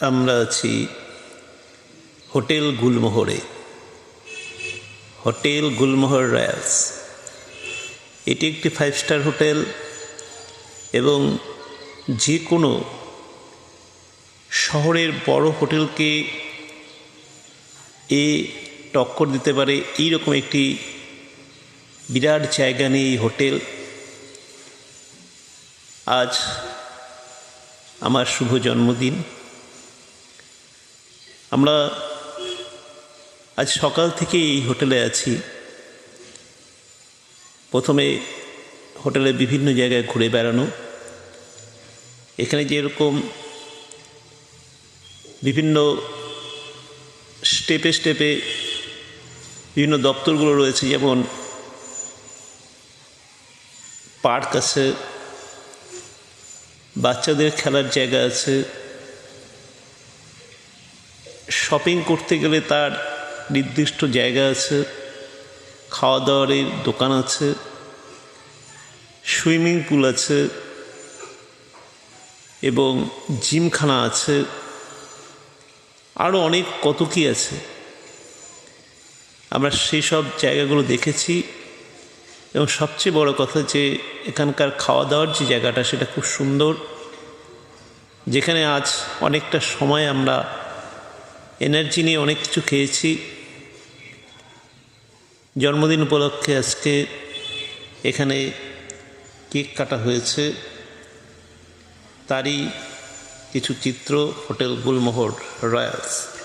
আমরা আছি হোটেল গুলমোহরে। হোটেল গুলমোহর রয়্যালস এটি একটি ফাইভ স্টার হোটেল এবং যে কোনো শহরের বড় হোটেলকে এ টক্কর দিতে পারে। এইরকম একটি বিরাট জায়গা নিয়ে এই হোটেল। আজ আমার শুভ জন্মদিন। আমরা আজ সকাল থেকে এই হোটেলে আছি। প্রথমে হোটেলে বিভিন্ন জায়গায় ঘুরে বেড়ানো। এখানে যেরকম বিভিন্ন স্টেপে স্টেপে বিভিন্ন দপ্তরগুলো রয়েছে, যেমন পার্ক আছে, বাচ্চাদের খেলার জায়গা আছে শপিং করতে গেলে তার নির্দিষ্ট জায়গা আছে খাওয়া দাওয়ারের দোকান আছে, সুইমিং পুল আছে এবং জিমখানা আছে আরও অনেক কত কী আছে। আমরা সেই সব জায়গাগুলো দেখেছি এবং সবচেয়ে বড় কথা যে এখানকার খাওয়া দাওয়ার যে জায়গাটা সেটা খুব সুন্দর, যেখানে আজ অনেকটা সময় আমরা এনার্জি নিয়ে অনেক কিছু খেয়েছি। জন্মদিন উপলক্ষে আজকে এখানে কেক কাটা হয়েছে। তারই কিছু চিত্র হোটেল গুলমোহর রয়্যালস।